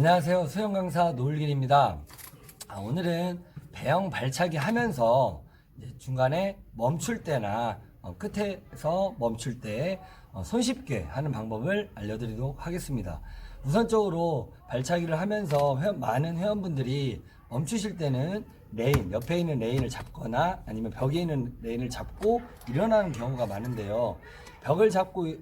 안녕하세요. 수영 강사 노을길입니다. 아, 오늘은 배영 발차기 하면서 중간에 멈출 때나 어, 끝에서 멈출 때 어, 손쉽게 하는 방법을 알려드리도록 하겠습니다. 우선적으로 발차기를 하면서 회원- 많은 회원분들이 멈추실 때는 레인, 옆에 있는 레인을 잡거나 아니면 벽에 있는 레인을 잡고 일어나는 경우가 많은데요. 벽을 잡고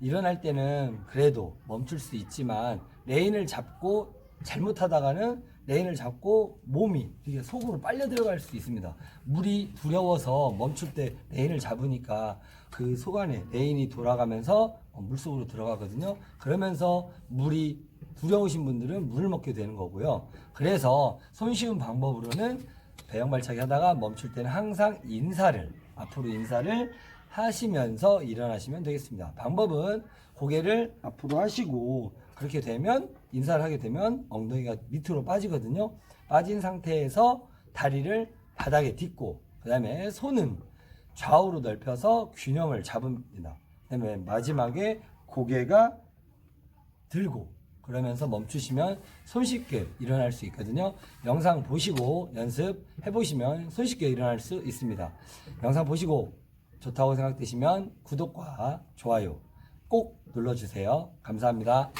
일어날 때는 그래도 멈출 수 있지만 레인을 잡고 잘못하다가는 레인을 잡고 몸이 이게 속으로 빨려 들어갈 수 있습니다. 물이 두려워서 멈출 때 레인을 잡으니까 그 속 안에 레인이 돌아가면서 어, 물속으로 들어가거든요. 그러면서 물이 두려우신 분들은 물을 먹게 되는 거고요. 그래서 손쉬운 방법으로는 배영 발차기 하다가 멈출 때는 항상 인사를 앞으로 인사를 하시면서 일어나시면 되겠습니다. 방법은 고개를 앞으로 하시고 그렇게 되면 인사를 하게 되면 엉덩이가 밑으로 빠지거든요. 빠진 상태에서 다리를 바닥에 딛고 그 다음에 손은 좌우로 넓혀서 균형을 잡습니다. 그 다음에 마지막에 고개가 들고 그러면서 멈추시면 손쉽게 일어날 수 있거든요. 영상 보시고 연습해 보시면 손쉽게 일어날 수 있습니다. 영상 보시고 좋다고 생각되시면 구독과 좋아요 꼭 눌러주세요. 감사합니다.